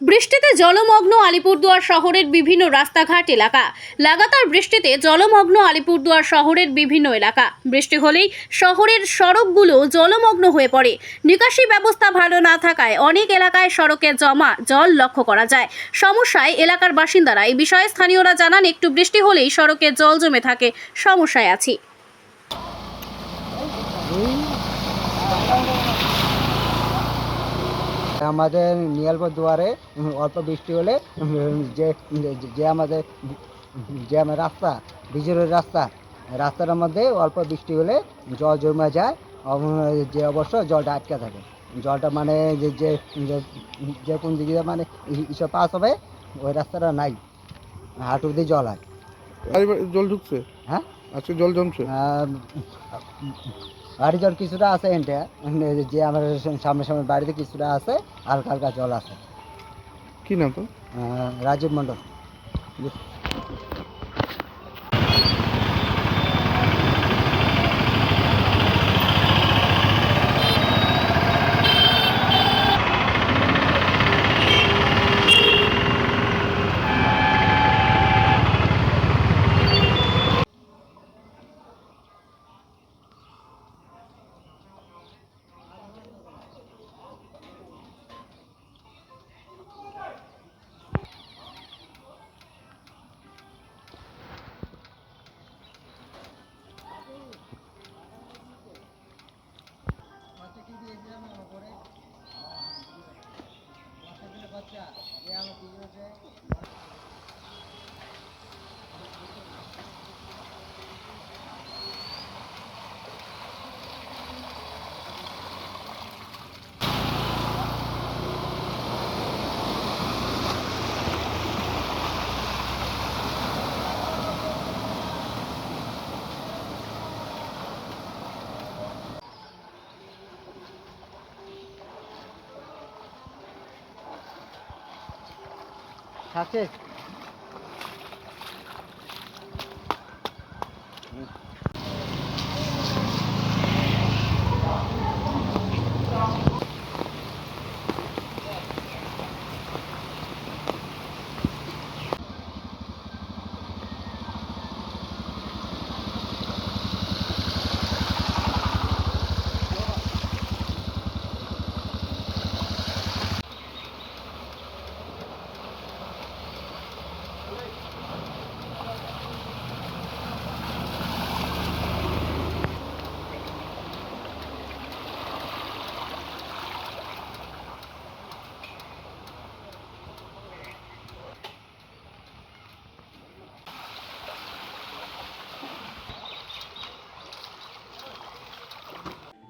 বৃষ্টিতে জলমগ্ন আলিপুরদুয়ার শহরের বিভিন্ন রাস্তাঘাট এলাকা। লাগাতার বৃষ্টিতে জলমগ্ন আলিপুরদুয়ার শহরের বিভিন্ন এলাকা। বৃষ্টি হলেই শহরের সড়কগুলো জলমগ্ন হয়ে পড়ে। নিকাশি ব্যবস্থা ভালো না থাকায় অনেক এলাকায় সড়কে জমা জল লক্ষ্য করা যায়। সমস্যায় এলাকার বাসিন্দারা এই বিষয়ে স্থানীয়রা জানান, একটু বৃষ্টি হলেই সড়কে জল জমে থাকে। সমস্যায় আছি। আমাদের নিয়ালপুর দুয়ারে অল্প বৃষ্টি হলে যে যে আমাদের যে আমার রাস্তা বিজুরের রাস্তা রাস্তাটার মধ্যে অল্প বৃষ্টি হলে জল জমে যায় যে অবশ্য জলটা আটকে থাকে। জলটা মানে যে যে যে- যে কোন দিকে মানে ইসব পাস হবে ওই রাস্তাটা নাই। হাঁটু দিয়ে জল হয়। জল ঢুকছে? হ্যাঁ? আজকে জল জমছে? আহ, বাড়ি জল কিছুটা আছে এনটা। যে আমার সামনে সামনে বাড়িতে কিছুটা আছে হালকা হালকা জল আছে। কি নাম তো রাজীব মণ্ডল। আছে